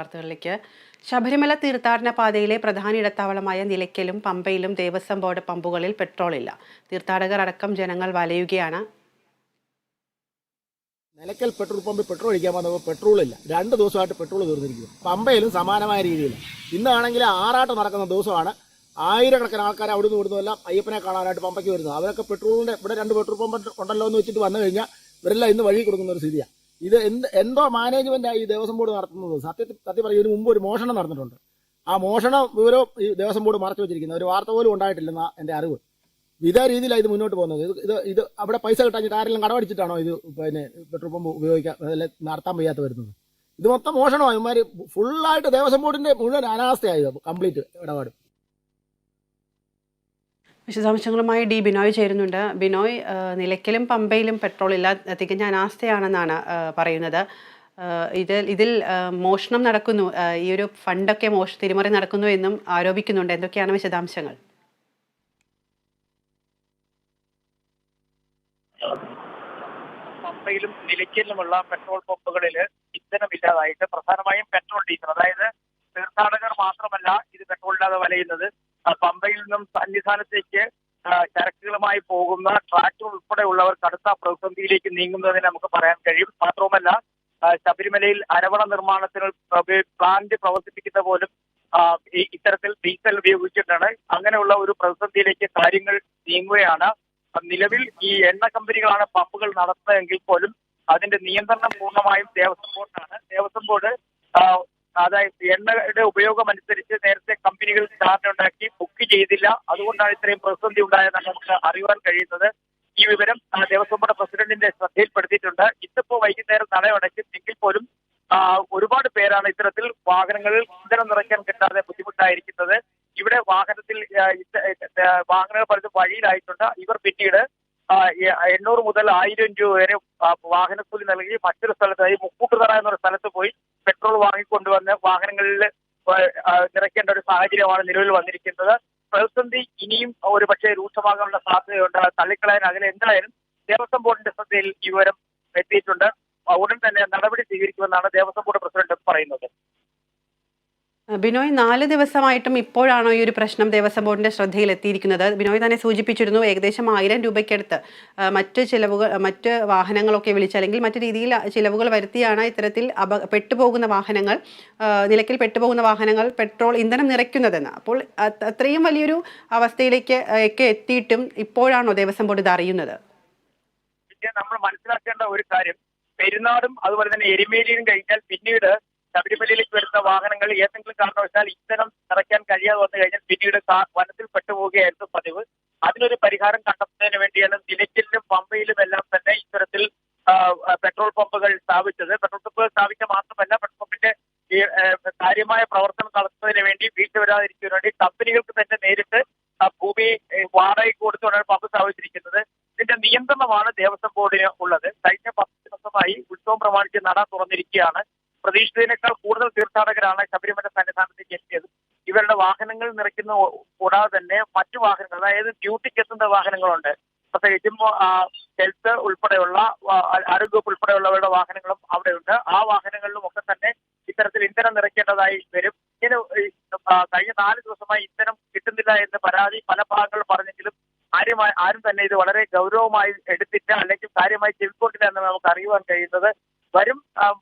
വാർത്തകളിലേക്ക്. ശബരിമല തീർത്ഥാടന പാതയിലെ പ്രധാന ഇടത്താവളമായ നിലയ്ക്കലും പമ്പയിലും ദേവസ്വം ബോർഡ് പമ്പുകളിൽ പെട്രോളില്ല തീർത്ഥാടകർ അടക്കം ജനങ്ങൾ വലയുകയാണ്. നിലയ്ക്കൽ പെട്രോൾ പമ്പിൽ പെട്രോൾ ഒഴിക്കാൻ വന്നപ്പോൾ പെട്രോൾ ഇല്ല. രണ്ട് ദിവസമായിട്ട് പെട്രോൾ തീർന്നിരിക്കുന്നു. പമ്പയിലും സമാനമായ രീതിയിൽ. ഇന്നാണെങ്കിൽ ആറാട്ട് നടക്കുന്ന ദിവസമാണ്. ആയിരക്കണക്കിന് ആൾക്കാർ അവിടെ നിന്ന് വിടുന്നതെല്ലാം അയ്യപ്പനെ കാണാനായിട്ട് പമ്പയ്ക്ക് വരുന്നത്. അവരൊക്കെ പെട്രോളിന്റെ ഇവിടെ രണ്ട് പെട്രോൾ പമ്പ് ഉണ്ടല്ലോ എന്ന് വെച്ചിട്ട് വന്നു കഴിഞ്ഞാൽ ഇവരെല്ലാം ഇന്ന് വഴി കൊടുക്കുന്ന ഒരു സ്ഥിതിയാണ് ഇത് എന്ത് എന്തോ മാനേജ്മെന്റായി ഈ ദേവസ്വം ബോർഡ് നടത്തുന്നത്? സത്യത്തിൽ സത്യം പറയും ഇതിന് മുമ്പ് ഒരു മോഷണം നടന്നിട്ടുണ്ട്. ആ മോഷണ വിവരം ഈ ദേവസ്വം ബോർഡ് മറച്ചു വെച്ചിരിക്കുന്നത് ഒരു വാർത്ത പോലും ഉണ്ടായിട്ടില്ലെന്ന എന്റെ അറിവ്. ഇതേ രീതിയിലാണ് ഇത് മുന്നോട്ട് പോകുന്നത്. ഇത് ഇത് ഇത് അവിടെ പൈസ കിട്ടാഞ്ഞിട്ട് ആരെങ്കിലും കടമടിച്ചിട്ടാണോ ഇത് പിന്നെ പെട്രോൾ പമ്പ് ഉപയോഗിക്കാൻ നടത്താൻ വയ്യാത്ത വരുന്നത്? ഇത് മൊത്തം മോഷണമാണ് ഇവന്മാർ ഫുള്ളായിട്ട് ദേവസ്വം ബോർഡിന്റെ മുഴുവൻ അനാവസ്ഥയായി കംപ്ലീറ്റ് ഇടപാട്. വിശദാംശങ്ങളുമായി ഡി ബിനോയ് ചേരുന്നുണ്ട്. ബിനോയ് നിലയ്ക്കലും പമ്പയിലും പെട്രോൾ ഇല്ല തികഞ്ഞ അനാസ്ഥയാണെന്നാണ് പറയുന്നത്. ഇതിൽ ഇതിൽ മോഷണം നടക്കുന്നു ഈ ഒരു ഫണ്ടൊക്കെ മോഷ തിരിമറി നടക്കുന്നു എന്നും ആരോപിക്കുന്നുണ്ട്. എന്തൊക്കെയാണ് വിശദാംശങ്ങൾ? പമ്പയിലും നിലയ്ക്കലിലുമുള്ള പെട്രോൾ പമ്പുകളിൽ ഇന്ധനമില്ലാതായിട്ട് പ്രധാനമായും പെട്രോൾ ഡീസൽ. അതായത് തീർത്ഥാടകർ മാത്രമല്ല ഇത് പെട്രോളില്ലാതെ വലയുന്നത്. ആ, പമ്പയിൽ നിന്നും സന്നിധാനത്തേക്ക് ചരക്കുകളുമായി പോകുന്ന ട്രാക്ടർ ഉൾപ്പെടെയുള്ളവർ കടുത്ത പ്രതിസന്ധിയിലേക്ക് നീങ്ങുന്നതിന് നമുക്ക് പറയാൻ കഴിയും. മാത്രവുമല്ല ശബരിമലയിൽ അരവണ നിർമ്മാണത്തിന് പ്ലാന്റ് പ്രവർത്തിപ്പിക്കുന്ന പോലും ഇത്തരത്തിൽ ഡീസൽ ഉപയോഗിച്ചിട്ടാണ്. അങ്ങനെയുള്ള ഒരു പ്രതിസന്ധിയിലേക്ക് കാര്യങ്ങൾ നീങ്ങുകയാണ്. നിലവിൽ ഈ എണ്ണ കമ്പനികളാണ് പമ്പുകൾ നടത്തുന്നതെങ്കിൽ പോലും അതിന്റെ നിയന്ത്രണം പൂർണമായും ദേവസ്വം ബോർഡാണ് ദേവസ്വം ബോർഡ് അതായത് എണ്ണയുടെ ഉപയോഗം അനുസരിച്ച് നേരത്തെ കമ്പനികൾ ധാരണ ഉണ്ടാക്കി ബുക്ക് ചെയ്തില്ല. അതുകൊണ്ടാണ് ഇത്രയും പ്രതിസന്ധി ഉണ്ടായതെന്ന് നമുക്ക് അറിയുവാൻ കഴിയുന്നത്. ഈ വിവരം ദേവസ്വം ബോർഡ് പ്രസിഡന്റിന്റെ ശ്രദ്ധയിൽപ്പെടുത്തിയിട്ടുണ്ട്. ഇന്നിപ്പോ വൈകുന്നേരം നടയടയ്ക്കും എങ്കിൽ പോലും ഒരുപാട് പേരാണ് ഇത്തരത്തിൽ വാഹനങ്ങളിൽ ഇന്ധനം നിറയ്ക്കാൻ കിട്ടാതെ ബുദ്ധിമുട്ടായിരിക്കുന്നത്. ഇവിടെ വാഹനത്തിൽ വാഹനങ്ങൾ പലതും വഴിയിലായിട്ടുണ്ട്. ഇവർ പിന്നീട് എണ്ണൂറ് മുതൽ ആയിരം രൂപ വരെ വാഹനക്കൂലി നൽകി മറ്റൊരു സ്ഥലത്ത് അതായത് മുക്കൂട്ടുതറ എന്നൊരു സ്ഥലത്ത് പോയി പെട്രോൾ വാങ്ങിക്കൊണ്ടുവന്ന് വാഹനങ്ങളിൽ നിറയ്ക്കേണ്ട ഒരു സാഹചര്യമാണ് നിലവിൽ വന്നിരിക്കുന്നത്. പ്രതിസന്ധി ഇനിയും ഒരു പക്ഷേ രൂക്ഷമാകാനുള്ള സാധ്യതയുണ്ട്. തള്ളിക്കളയാൻ അതിൽ എന്തായാലും ദേവസ്വം ബോർഡിന്റെ ശ്രദ്ധയിൽ ഈ വിവരം എത്തിയിട്ടുണ്ട്. ഉടൻ തന്നെ നടപടി സ്വീകരിക്കുമെന്നാണ് ദേവസ്വം ബോർഡ് പ്രസിഡന്റ് പറയുന്നത്. ബിനോയ് നാല് ദിവസമായിട്ടും ഇപ്പോഴാണോ ഈ ഒരു പ്രശ്നം ദേവസ്വം ബോർഡിന്റെ ശ്രദ്ധയിൽ എത്തിയിരിക്കുന്നത് ബിനോയ് തന്നെ സൂചിപ്പിച്ചിരുന്നു ഏകദേശം ആയിരം രൂപയ്ക്കടുത്ത് മറ്റ് ചിലവുകൾ മറ്റ് വാഹനങ്ങളൊക്കെ വിളിച്ച് അല്ലെങ്കിൽ മറ്റു രീതിയിൽ ചിലവുകൾ വരുത്തിയാണ് ഇത്തരത്തിൽ അപ പെട്ടുപോകുന്ന വാഹനങ്ങൾ നിലക്കിൽ പെട്ടുപോകുന്ന വാഹനങ്ങൾ പെട്രോൾ ഇന്ധനം നിറയ്ക്കുന്നതെന്ന്. അപ്പോൾ അത് അത്രയും വലിയൊരു അവസ്ഥയിലേക്ക് ഒക്കെ എത്തിയിട്ടും ഇപ്പോഴാണോ ദേവസ്വം ബോർഡ് ഇത് അറിയുന്നത്? നമ്മൾ മനസ്സിലാക്കേണ്ട ഒരു കാര്യം പെരുന്നാടും അതുപോലെ തന്നെ എരുമേലിയും കഴിഞ്ഞാൽ പിന്നീട് ശബരിമലയിലേക്ക് വരുന്ന വാഹനങ്ങൾ ഏതെങ്കിലും കാരണവശാൽ ഇന്ധനം നിറയ്ക്കാൻ കഴിയാതെ വന്നു കഴിഞ്ഞാൽ പിന്നീട് വനത്തിൽ പെട്ടുപോവുകയായിരുന്നു പതിവ്. അതിനൊരു പരിഹാരം കണ്ടെത്തുന്നതിന് വേണ്ടിയാണ് നിലയ്ക്കലിലും പമ്പയിലും എല്ലാം തന്നെ ഇത്തരത്തിൽ പെട്രോൾ പമ്പുകൾ സ്ഥാപിച്ചത്. പെട്രോൾ പമ്പുകൾ സ്ഥാപിച്ച മാത്രമല്ല പെട്രോൾ പമ്പിന്റെ കാര്യമായ പ്രവർത്തനം നടത്തുന്നതിന് വേണ്ടി വീഴ്ച വരാതിരിക്കുന്നതിന് വേണ്ടി കമ്പനികൾക്ക് തന്നെ നേരിട്ട് ഭൂമി വാടകയ്ക്ക് കൊടുത്തുകൊണ്ടാണ് പമ്പ് സ്ഥാപിച്ചിരിക്കുന്നത്. ഇതിന്റെ നിയന്ത്രണമാണ് ദേവസ്വം ബോർഡിന് ഉള്ളത്. കഴിഞ്ഞ പത്ത് ദിവസമായി ഉത്സവം പ്രമാണിച്ച് നട തുറന്നിരിക്കുകയാണ്. പ്രതീക്ഷിച്ചതിനേക്കാൾ കൂടുതൽ തീർത്ഥാടകരാണ് ശബരിമല സന്നിധാനത്തേക്ക് എത്തിയത് ഇവരുടെ വാഹനങ്ങൾ നിറയ്ക്കുന്ന കൂടാതെ തന്നെ മറ്റു വാഹനങ്ങൾ അതായത് ഡ്യൂട്ടിക്ക് എത്തുന്ന വാഹനങ്ങളുണ്ട്. പ്രത്യേകിച്ചും ഹെൽത്ത് ഉൾപ്പെടെയുള്ള ആരോഗ്യ ആരോഗ്യവകുപ്പ് ഉൾപ്പെടെയുള്ളവരുടെ വാഹനങ്ങളും അവിടെയുണ്ട്. ആ വാഹനങ്ങളിലും ഒക്കെ തന്നെ ഇത്തരത്തിൽ ഇന്ധനം നിറയ്ക്കേണ്ടതായി വരും. ഇങ്ങനെ കഴിഞ്ഞ നാല് ദിവസമായി ഇന്ധനം കിട്ടുന്നില്ല എന്ന് പരാതി പല ഭാഗങ്ങൾ പറഞ്ഞെങ്കിലും ആരുമായി ആരും തന്നെ ഇത് വളരെ ഗൗരവമായി എടുത്തിട്ട് അല്ലെങ്കിൽ കാര്യമായി ചെവിക്കൊണ്ടില്ല എന്ന് നമുക്ക് അറിയുവാൻ കഴിയുന്നത് വരും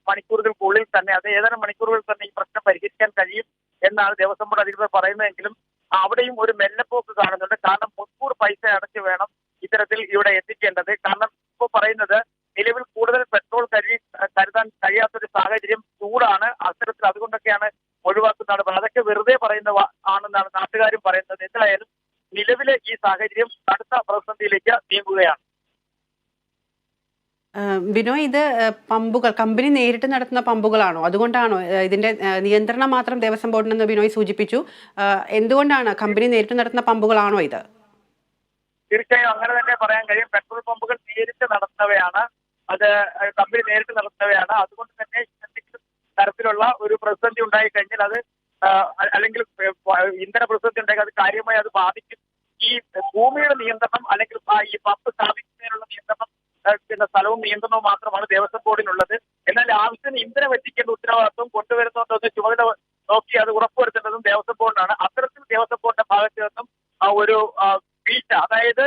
മണിക്കൂറുകൾക്കുള്ളിൽ തന്നെ അത് ഏതാനും മണിക്കൂറുകൾ തന്നെ ഈ പ്രശ്നം പരിഹരിക്കാൻ കഴിയും എന്നാണ് ദേവസ്വം ബോർഡ് അധികൃതർ പറയുന്നതെങ്കിലും അവിടെയും ഒരു മെല്ലപ്പോക്ക് കാണുന്നുണ്ട്. കാരണം മുൻകൂർ പൈസ അടച്ചു വേണം ഇത്തരത്തിൽ ഇവിടെ എത്തിക്കേണ്ടത്. കാരണം ഇപ്പോൾ പറയുന്നത് നിലവിൽ കൂടുതൽ പെട്രോൾ കരുതി കരുതാൻ കഴിയാത്തൊരു സാഹചര്യം ചൂടാണ്. അത്തരത്തിൽ അതുകൊണ്ടൊക്കെയാണ് ഒഴിവാക്കുന്നതാണ് അതൊക്കെ വെറുതെ പറയുന്ന ആണെന്നാണ് നാട്ടുകാരും പറയുന്നത്. എന്തായാലും നിലവിലെ ഈ സാഹചര്യം അടുത്ത പ്രതിസന്ധിയിലേക്ക് നീങ്ങുകയാണ്. ബിനോയ് ഇത് പമ്പുകൾ കമ്പനി നേരിട്ട് നടത്തുന്ന പമ്പുകളാണോ? അതുകൊണ്ടാണോ ഇതിന്റെ നിയന്ത്രണം മാത്രം ദേവസ്വം ബോർഡിനെന്ന് ബിനോയ് സൂചിപ്പിച്ചു. എന്തുകൊണ്ടാണ് കമ്പനി നേരിട്ട് നടത്തുന്ന പമ്പുകളാണോ ഇത്? തീർച്ചയായും അങ്ങനെ തന്നെ പറയാൻ കഴിയും. പെട്രോൾ പമ്പുകൾ നേരിട്ട് നടത്തുന്നവയാണ്. അത് കമ്പനി നേരിട്ട് നടത്തുന്നവയാണ്. അതുകൊണ്ട് തന്നെ എന്തെങ്കിലും തരത്തിലുള്ള ഒരു പ്രതിസന്ധി ഉണ്ടായി കഴിഞ്ഞാൽ അത് അല്ലെങ്കിൽ ഇന്ധന പ്രതിസന്ധി ഉണ്ടായി അത് കാര്യമായി അത് ബാധിക്കും. ഈ ഭൂമിയുടെ നിയന്ത്രണം അല്ലെങ്കിൽ ഈ പമ്പ് സ്ഥാപിക്കുന്നതിനുള്ള നിയന്ത്രണം പിന്നെ സ്ഥലവും നിയന്ത്രണവും മാത്രമാണ് ദേവസ്വം ബോർഡിനുള്ളത്. എന്നാൽ ആവശ്യത്തിന് ഇന്ധനം എത്തിക്കേണ്ട ഉത്തരവാദിത്വം കൊണ്ടുവരുന്നുണ്ടെന്ന് ചുമതല നോക്കി അത് ഉറപ്പുവരുത്തേണ്ടതും ദേവസ്വം ബോർഡിനാണ്. അത്തരത്തിൽ ദേവസ്വം ബോർഡിന്റെ ഭാഗത്ത് നിന്നും ഒരു വീഴ്ച അതായത്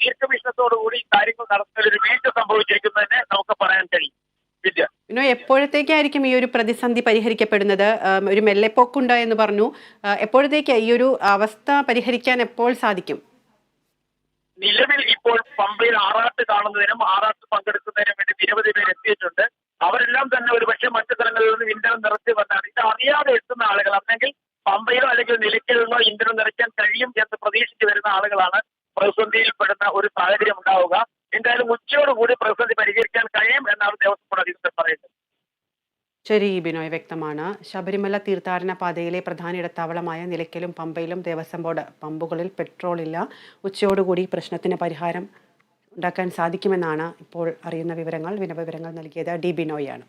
ദീർഘവീക്ഷണത്തോടുകൂടി കാര്യങ്ങൾ നടത്തുന്ന ഒരു വീഴ്ച സംഭവിച്ചിരിക്കുന്നതിനെ നമുക്ക് പറയാൻ കഴിയും. എപ്പോഴത്തേക്കായിരിക്കും ഈ ഒരു പ്രതിസന്ധി പരിഹരിക്കപ്പെടുന്നത്? ഒരു മെല്ലെപ്പോക്കുണ്ട് എന്ന് പറഞ്ഞു. എപ്പോഴത്തേക്ക് ഈ ഒരു അവസ്ഥ പരിഹരിക്കാൻ എപ്പോൾ സാധിക്കും? നിലവിൽ ഇപ്പോൾ പമ്പയിൽ ആറാട്ട് കാണുന്നതിനും ആറാട്ട് പങ്കെടുക്കുന്നതിനും വേണ്ടി നിരവധി പേർ എത്തിയിട്ടുണ്ട്. അവരെല്ലാം തന്നെ ഒരു പക്ഷേ മറ്റു സ്ഥലങ്ങളിൽ നിന്ന് ഇന്ധനം നിറച്ച് വന്നാണ്. ഇത് അറിയാതെ എത്തുന്ന ആളുകൾ. അല്ലെങ്കിൽ പമ്പയിലോ അല്ലെങ്കിൽ നിലയ്ക്കലിലോ ഇന്ധനം നിറയ്ക്കാൻ കഴിയും എന്ന് പ്രതീക്ഷിച്ചു വരുന്ന ആളുകളാണ് പ്രതിസന്ധിയിൽപ്പെടുന്ന ഒരു സാഹചര്യം ഉണ്ടാവുക. എന്തായാലും ഉച്ചയോടുകൂടി പ്രതിസന്ധി പരിഹരിക്കാൻ കഴിയും എന്നാണ് ദേവസ്വം ബോർഡ് അധികൃതർ പറയുന്നത്. ശരി ബിനോയ് വ്യക്തമാണ്. ശബരിമല തീർത്ഥാടന പാതയിലെ പ്രധാന ഇടത്താവളമായ നിലയ്ക്കലും പമ്പയിലും ദേവസ്വം ബോർഡ് പമ്പുകളിൽ പെട്രോൾ ഇല്ല. ഉച്ചയോടുകൂടി പ്രശ്നത്തിന് പരിഹാരം ഉണ്ടാക്കാൻ സാധിക്കുമെന്നാണ് ഇപ്പോൾ അറിയുന്ന വിവരങ്ങൾ. വിനവിവരങ്ങൾ നൽകിയത് ഡി ബിനോയാണ്